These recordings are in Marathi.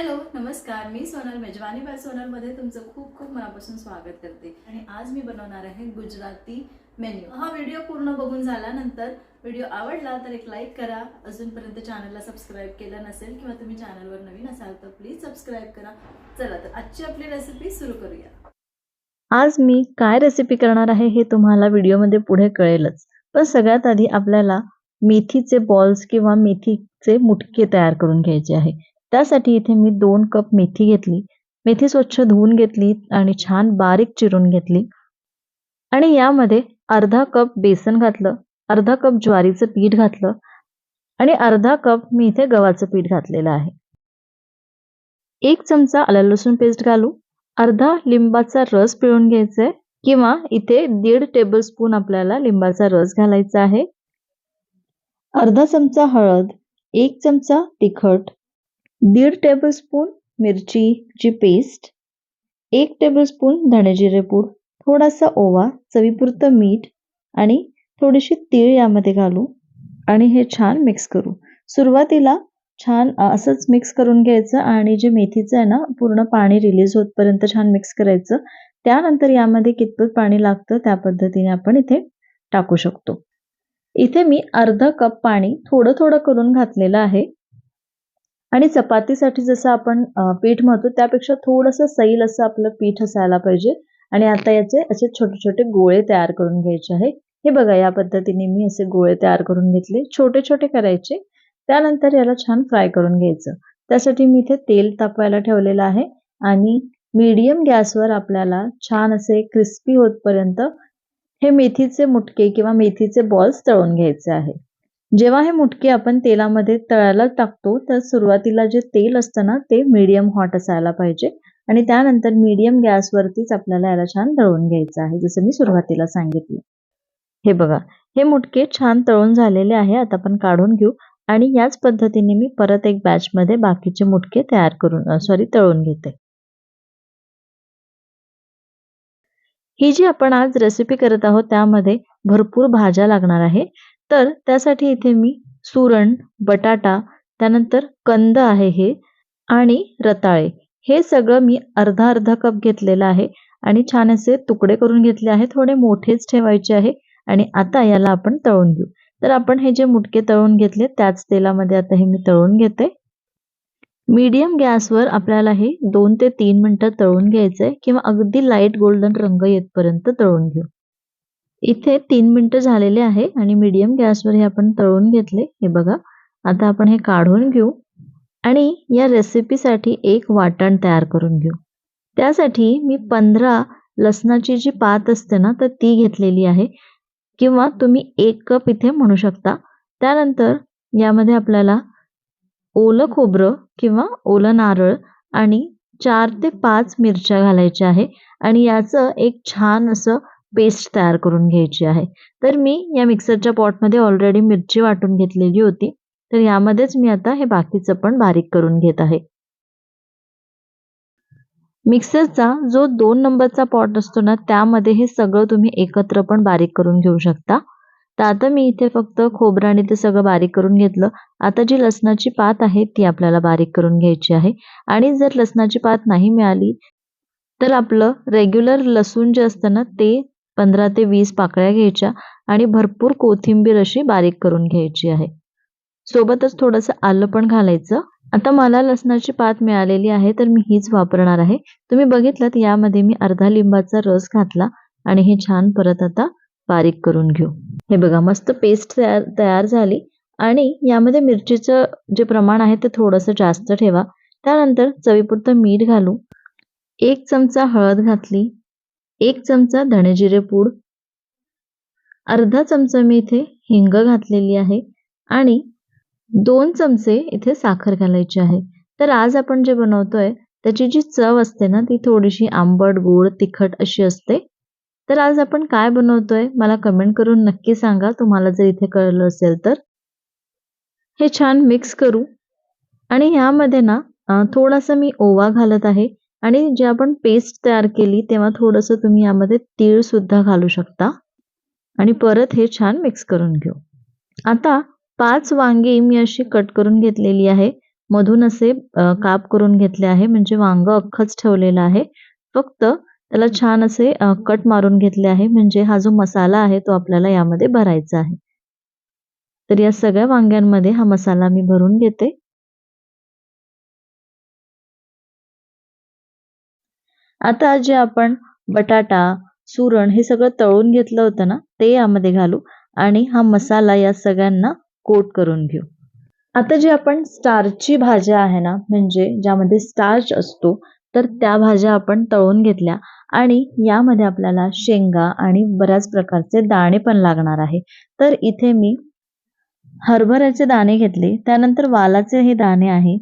हॅलो नमस्कार. मी सोनल मेजवानी बाय सोनलमध्ये तुमचं खूप खूप मनापासून स्वागत करते. आणि आज मी बनवणार आहे गुजराती मेन्यू हा व्हिडिओ पूर्ण बघून झाल्यानंतर व्हिडिओ आवडला तर एक लाईक करा. अजूनपर्यंत चॅनलला सबस्क्राईब केलं नसेल किंवा तुम्ही चॅनलवर नवीन असाल तर प्लीज सबस्क्राईब करा. चला तर आजची आपली रेसिपी सुरू करूया. आज मी काय रेसिपी करणार आहे हे तुम्हाला व्हिडिओमध्ये पुढे कळेलच. पण सगळ्यात आधी आपल्याला मेथीचे बॉल्स किंवा मेथीचे मुटके तयार करून घ्यायचे आहे. त्यासाठी इथे मी दोन कप मेथी घेतली. मेथी स्वच्छ धुवून घेतली आणि छान बारीक चिरून घेतली. आणि यामध्ये अर्धा कप बेसन घातलं अर्धा कप ज्वारीचं पीठ घातलं आणि अर्धा कप मी इथे गव्हाचं पीठ घातलेलं आहे. एक चमचा आलं लसूण पेस्ट घालू अर्धा लिंबाचा रस पिळून घ्यायचा आहे किंवा इथे दीड टेबलस्पून आपल्याला लिंबाचा रस घालायचा आहे. अर्धा चमचा हळद एक चमचा तिखट दीड टेबलस्पून मिरचीची पेस्ट एक टेबलस्पून धणेजिरे पूड थोडासा ओवा चवीपुरतं मीठ आणि थोडीशी तीळ यामध्ये घालू आणि हे छान मिक्स करू. सुरुवातीला छान असंच मिक्स करून घ्यायचं आणि जे मेथीचं आहे ना पूर्ण पाणी रिलीज होतपर्यंत छान मिक्स करायचं. त्यानंतर यामध्ये कितपत पाणी लागतं त्या पद्धतीने आपण इथे टाकू शकतो. इथे मी अर्धा कप पाणी थोडं थोडं करून घातलेलं आहे. आणि चपातीसाठी जसं आपण पीठ म्हणतो त्यापेक्षा थोडंसं सैल असं आपलं पीठ असायला पाहिजे. आणि आता याचे असे छोटे छोटे गोळे तयार करून घ्यायचे आहे हे बघा या पद्धतीने मी असे गोळे तयार करून घेतले. छोटे छोटे करायचे. त्यानंतर याला छान फ्राय करून घ्यायचं. त्यासाठी मी इथे तेल तापवायला ठेवलेलं आहे. आणि मीडियम गॅसवर आपल्याला छान असे क्रिस्पी होतपर्यंत हे मेथीचे मुटके किंवा मेथीचे बॉल्स तळून घ्यायचे आहे जेव्हा हे मुटके आपण तेलामध्ये तळायला टाकतो तर सुरुवातीला जे तेल असतं ना ते मीडियम हॉट असायला पाहिजे. आणि त्यानंतर मीडियम गॅसवरतीच आपल्याला याला छान तळून घ्यायचं आहे जसं मी सुरुवातीला सांगितलं. हे बघा हे मुटके छान तळून झालेले आहे आता आपण काढून घेऊ. आणि याच पद्धतीने मी परत एक बॅचमध्ये बाकीचे मुटके तयार करून सॉरी तळून घेते. ही जी आपण आज रेसिपी करत आहोत त्यामध्ये भरपूर भाज्या लागणार आहे. तर त्यासाठी इथे मी सुरण बटाटा त्यानंतर कंद आहे हे आणि रताळे. हे सगळं मी अर्धा अर्धा कप घेतलेलं आहे आणि छान असे तुकडे करून घेतले आहे. थोडे मोठेच ठेवायचे आहे आणि आता याला आपण तळून घेऊ. तर आपण हे जे मुटके तळून घेतले त्याच तेलामध्ये आता हे मी तळून घेते. मीडियम गॅसवर आपल्याला हे दोन ते तीन मिनटं तळून घ्यायचंय किंवा अगदी लाइट गोल्डन रंग येतपर्यंत तळून घेऊ. इथे तीन मिनिटं झालेले आहे आणि मीडियम गॅसवर हे आपण तळून घेतले. हे बघा. आता आपण हे काढून घेऊ आणि या रेसिपीसाठी एक वाटण तयार करून घेऊ. त्यासाठी मी पंधरा लसणाची जी पात असते ना तर ती घेतलेली आहे. किंवा तुम्ही एक कप इथे म्हणू शकता. त्यानंतर यामध्ये आपल्याला ओलं खोबरं किंवा ओलं नारळ आणि चार ते पाच मिरच्या घालायच्या आहे. आणि याचं एक छान असं पेस्ट तयार करून घ्यायची आहे. तर मी या मिक्सरच्या पॉटमध्ये ऑलरेडी मिरची वाटून घेतलेली होती. तर यामध्येच मी आता हे बाकीचं पण बारीक करून घेत आहे. मिक्सरचा जो दोन नंबरचा पॉट असतो ना त्यामध्ये हे सगळं तुम्ही एकत्र पण बारीक करून घेऊ शकता. तर आता मी इथे फक्त खोबरं आणि ते सगळं बारीक करून घेतलं. आता जी लसणाची पात आहे ती आपल्याला बारीक करून घ्यायची आहे. आणि जर लसणाची पात नाही मिळाली तर आपलं रेग्युलर लसूण जे असतं ना ते पंधरा ते वीस पाकळ्या घ्यायच्या आणि भरपूर कोथिंबीर अशी बारीक करून घ्यायची आहे. सोबतच थोडंसं आलं पण घालायचं. आता मला लसणाची पात मिळालेली आहे तर मी हीच वापरणार आहे. तुम्ही बघितलं यामध्ये मी अर्धा लिंबाचा रस घातला आणि हे छान परत आता बारीक करून घेऊ. हे बघा मस्त पेस्ट तयार तयार झाली. आणि यामध्ये मिरचीचं जे प्रमाण आहे ते थोडंसं जास्त ठेवा. त्यानंतर चवीपुरतं मीठ घालू. एक चमचा हळद घातली. एक चमचा धणेजिरे पूड अर्धा चमचा मी इथे हिंग घातलेली आहे आणि दोन चमचे इथे साखर घालायची आहे. तर आज आपण जे बनवतोय त्याची जी चव असते ना ती थोडीशी आंबट गोड तिखट अशी असते. तर आज आपण काय बनवतोय मला कमेंट करून नक्की सांगा तुम्हाला जर इथे कळलं असेल तर. हे छान मिक्स करू. आणि ह्यामध्ये ना थोडासा मी ओवा घालत आहे. आणि जे आपण पेस्ट तयार केली तेव्हा थोडंसं तुम्ही यामध्ये तीळ सुद्धा घालू शकता. आणि परत हे छान मिक्स करून घेऊ. आता पाच वांगी मी अशी कट करून घेतलेली आहे. मधून असे काप करून घेतले आहे. म्हणजे वांग अख्खच ठेवलेलं आहे. फक्त त्याला छान असे कट मारून घेतले आहे. म्हणजे हा जो मसाला आहे तो आपल्याला यामध्ये भरायचा आहे. तर या सगळ्या वांग्यांमध्ये हा मसाला मी भरून घेते. आता जे आपण बटाटा सुरण हे सगळं तळून घेतलं होतं ना ते यामध्ये घालू आणि हा मसाला या सगळ्यांना कोट करून घेऊ. आता जे आपण स्टार्चची भाज्या आहे ना म्हणजे ज्यामध्ये स्टार्च असतो तर त्या भाज्या आपण तळून घेतल्या आणि यामध्ये आपल्याला शेंगा आणि बऱ्याच प्रकारचे दाणे पण लागणार आहे. तर इथे मी हरभऱ्याचे दाणे घेतले त्यानंतर वालाचे हे दाणे आहे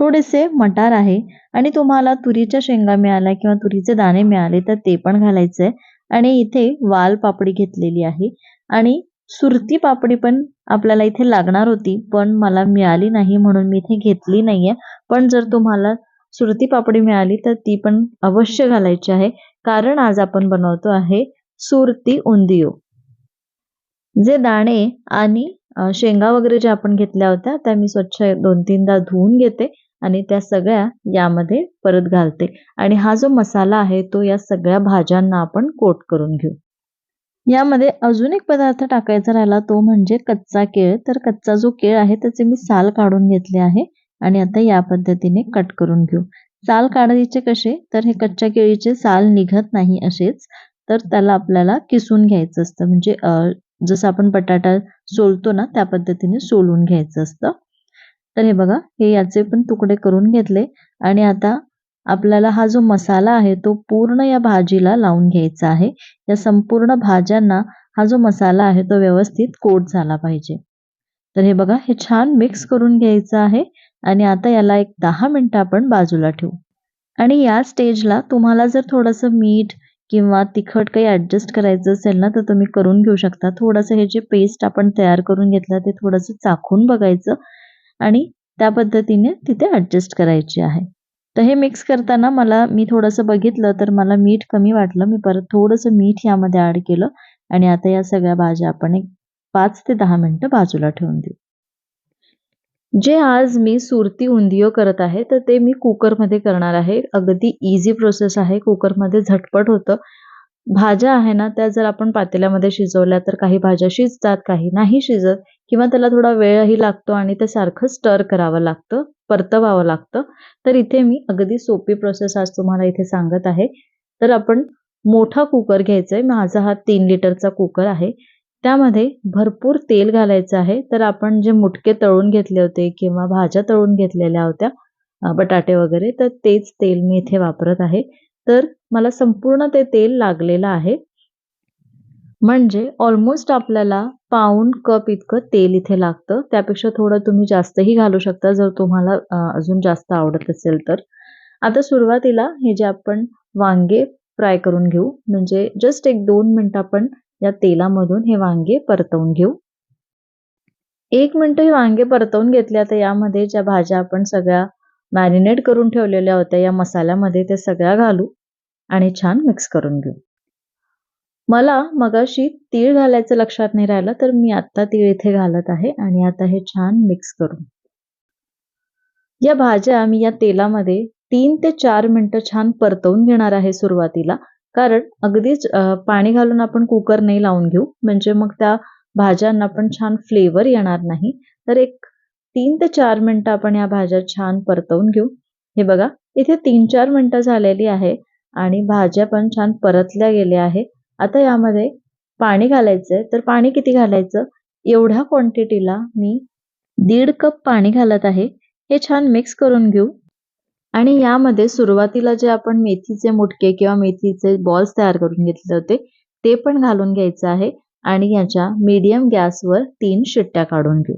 थोडेसे मटार आहे आणि तुम्हाला तुरीच्या शेंगा मिळाल्या किंवा तुरीचे दाणे मिळाले तर ते पण घालायचे आहे. आणि इथे वाल पापडी घेतलेली आहे. आणि सुरती पापडी पण आपल्याला इथे लागणार होती पण मला मिळाली नाही म्हणून मी इथे घेतली नाहीये. पण जर तुम्हाला सुरती पापडी मिळाली तर ती पण अवश्य घालायची आहे. कारण आज आपण बनवतो आहे सुरती उंदियो. जे दाणे आणि शेंगा वगैरे ज्या आपण घेतल्या होत्या त्या मी स्वच्छ दोन तीनदा धुवून घेते. आणि त्या सगळ्या यामध्ये परत घालते. आणि हा जो मसाला आहे तो या सगळ्या भाज्यांना आपण कोट करून घेऊ. यामध्ये अजून एक पदार्थ टाकायचा राहिला तो म्हणजे कच्चा केळ. तर कच्चा जो केळ आहे त्याचे मी साल काढून घेतले आहे आणि आता या पद्धतीने कट करून घेऊ. साल काढायचे कसे? तर हे कच्च्या केळीचे साल निघत नाही असेच तर त्याला आपल्याला किसून घ्यायचं असतं. म्हणजे जसं आपण बटाटा सोलतो ना त्या पद्धतीने सोलून घ्यायचं असतं. तर हे बघा हे याचे पण तुकडे करून घेतले आणि आता आपल्याला हा जो मसाला आहे तो पूर्ण या भाजीला लावून घ्यायचा आहे. या संपूर्ण भाज्यांना हा जो मसाला आहे तो व्यवस्थित कोट झाला पाहिजे. तर हे बघा हे छान मिक्स करून घ्यायचं आहे आणि आता याला एक दहा मिनटं आपण बाजूला ठेवू. आणि या स्टेजला तुम्हाला जर थोडंसं मीठ किंवा तिखट काही ॲडजस्ट करायचं असेल ना तर तुम्ही करून घेऊ शकता. थोडंसं हे जे पेस्ट आपण तयार करून घेतलं ते थोडंसं चाखून बघायचं. आणि त्या पद्धतीने तिथे ॲडजस्ट करायची आहे. तर हे मिक्स करताना मला मी थोडंसं बघितलं तर मला मीठ कमी वाटलं. मी परत थोडंसं मीठ यामध्ये ॲड केलं आणि आता या सगळ्या भाज्या आपण एक पाच ते दहा मिनटं बाजूला ठेवून देऊ. जे आज मी सुरती उंदियो करत आहे तर ते मी कुकरमध्ये करणार आहे. अगदी इझी प्रोसेस आहे. कुकरमध्ये झटपट होतं. भाज्या आहे ना त्या जर आपण पातेल्यामध्ये शिजवल्या तर काही भाज्या शिजतात काही नाही शिजत. किंवा त्याला थोडा वेळही लागतो आणि ते सारखं स्टर करावं लागतं परतवावं लागतं. तर इथे मी अगदी सोपी प्रोसेस आज तुम्हाला इथे सांगत आहे. तर आपण मोठा कुकर घ्यायचा आहे माझा हा तीन लिटरचा कुकर आहे. त्यामध्ये भरपूर तेल घालायचं आहे. तर आपण जे मुटके तळून घेतले होते किंवा भाज्या तळून घेतलेल्या होत्या बटाटे वगैरे तर तेच तेल मी इथे वापरत आहे. तर मला संपूर्ण ते तेल लागलेलं आहे. म्हणजे ऑलमोस्ट आपल्याला पाऊण कप इतकं तेल इथे लागतं. त्यापेक्षा थोडं तुम्ही जास्तही घालू शकता जर तुम्हाला अजून जास्त आवडत असेल तर. आता सुरुवातीला हे जे आपण वांगे फ्राय करून घेऊ म्हणजे जस्ट एक दोन मिनटं आपण या तेलामधून हे वांगे परतवून घेऊ. एक मिनटं हे वांगे परतवून घेतले आता यामध्ये ज्या भाज्या आपण सगळ्या मॅरिनेट करून ठेवलेल्या होत्या या मसाल्यामध्ये त्या सगळ्या घालू आणि छान मिक्स करून घेऊ. मला मगाशी तीळ घालायचं लक्षात नाही राहिलं तर मी आत्ता तीळ इथे घालत आहे आणि आता हे छान मिक्स करू या भाज्या मी या तेलामध्ये तीन ते चार मिनिटं छान परतवून घेणार आहे सुरुवातीला. कारण अगदीच पाणी घालून आपण कुकर नाही लावून घेऊ. म्हणजे मग त्या भाज्यांना पण छान फ्लेवर येणार नाही. तर एक तीन ते चार मिनिटं आपण या भाज्या छान परतवून घेऊ. हे बघा इथे तीन चार मिनिटं झालेली आहे आणि भाज्या पण छान परतल्या गेल्या आहे आता यामध्ये पाणी घालायचंय. तर पाणी किती घालायचं? एवढ्या क्वांटिटीला मी दीड कप पाणी घालत आहे. हे छान मिक्स करून घेऊ. आणि यामध्ये सुरुवातीला जे आपण मेथीचे मुटके किंवा मेथीचे बॉल्स तयार करून घेतले होते ते पण घालून घ्यायचं आहे. आणि याच्या मीडियम गॅसवर तीन शिट्ट्या काढून घेऊ.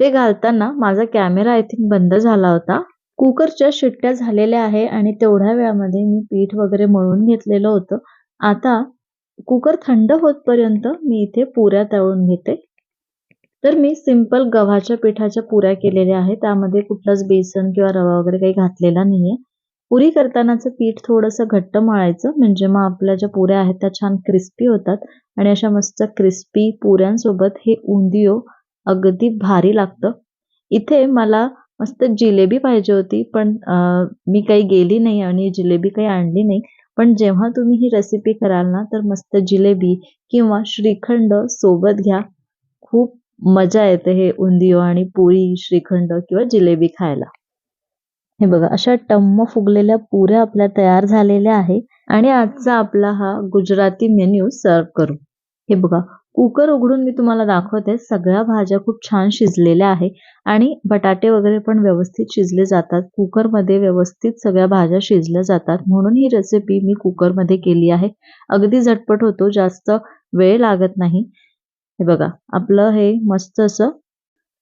ते घालताना माझा कॅमेरा आय थिंक बंद झाला होता. कुकरच्या शिट्ट्या झालेल्या आहे आणि तेवढ्या वेळामध्ये मी पीठ वगैरे मळून घेतलेलं होतं. आता कुकर थंड होतपर्यंत मी इथे पुऱ्या तळून घेते. तर मी सिंपल गव्हाच्या पिठाच्या पुऱ्या केलेल्या आहेत. त्यामध्ये कुठलाच बेसन किंवा रवा वगैरे काही घातलेला नाहीये. पुरी करतानाचं पीठ थोडंसं घट्ट मळायचं. म्हणजे मग आपल्या ज्या पुऱ्या आहेत त्या छान क्रिस्पी होतात. आणि अशा मस्त क्रिस्पी पुऱ्यांसोबत हे उंदियो अगदी भारी लागतं. इथे मला मस्त जिलेबी पाहिजे होती पण मी काही गेली नाही आणि जिलेबी काही आणली नाही. पण जेव्हा तुम्ही ही रेसिपी कराल ना तर मस्त जिलेबी किंवा श्रीखंड सोबत घ्या. खूप मजा येते हे उंदियो आणि पोळी श्रीखंड किंवा जिलेबी खायला. हे बघा अशा टम्म फुगलेल्या पुऱ्या आपल्या तयार झालेल्या आहे. आणि आजचा आपला हा गुजराती मेन्यू सर्व करू. हे बघा कुकर उघडून मी तुम्हाला दाखवते. सगळ्या भाज्या खूप छान शिजलेल्या आहे आणि बटाटे वगैरे पण व्यवस्थित शिजले जातात. कुकरमध्ये व्यवस्थित सगळ्या भाज्या शिजल्या जातात. म्हणून ही रेसिपी मी कुकरमध्ये केली आहे. अगदी झटपट होतो. जास्त वेळ लागत नाही. हे बघा आपलं हे मस्त असं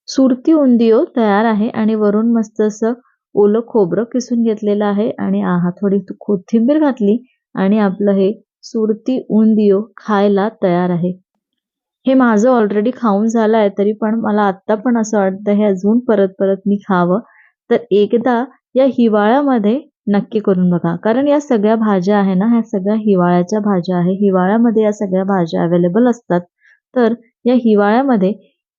सुरती उंदियो तयार आहे आणि वरून मस्त असं ओलं खोबरं किसून घेतलेलं आहे आणि आहा थोडी कोथिंबीर घातली आणि आपलं हे सुरती उंदियो खायला तयार आहे. हे माझं ऑलरेडी खाऊन झालं आहे तरी पण मला आत्ता पण असं वाटतं हे अजून परत परत मी खावं. तर एकदा या हिवाळ्यामध्ये नक्की करून बघा. कारण या सगळ्या भाज्या आहे ना ह्या सगळ्या हिवाळ्याच्या भाज्या आहे. हिवाळ्यामध्ये या सगळ्या भाज्या अवेलेबल असतात. तर या हिवाळ्यामध्ये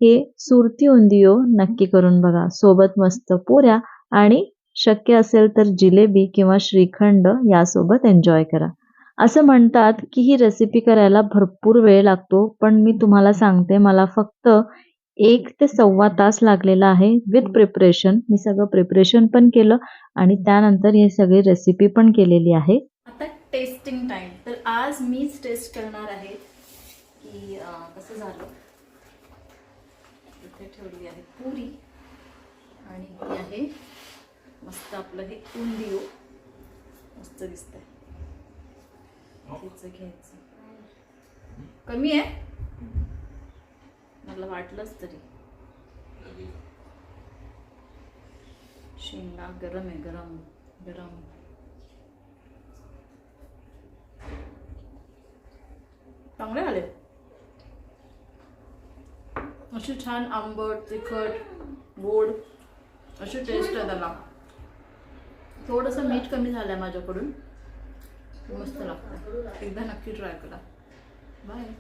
हे सुरती उंदियो नक्की करून बघा. सोबत मस्त पुऱ्या आणि शक्य असेल तर जिलेबी किंवा श्रीखंड यासोबत एन्जॉय करा. असं म्हणतात की ही रेसिपी करायला भरपूर वेळ लागतो पण मी तुम्हाला सांगते मला फक्त एक ते सव्वा तास लागलेला आहे विथ प्रिपरेशन मी सगळं प्रिपरेशन पण केलं आणि त्यानंतर ही सगळी रेसिपी पण केलेली आहे. आता टेस्टिंग टाइम तर आज मीच टेस्ट करणार आहे की कसं झालं? इथे ठेवली आहे पुरी आणि ही आहे मस्त आपलं हे उंदियो. मस्त दिसतंय. तिचं घ्यायचं. कमी आहे? मला वाटलंच तरी. शेंगा गरम आहे गरम गरम. चांगले आले. अशी छान आंबट तिखट गोड अशी टेस्ट आहे त्याला. थोडंसं मीठ कमी झालं आहे माझ्याकडून. मस्त लागतं. एकदा नक्की ट्राय करा. बाय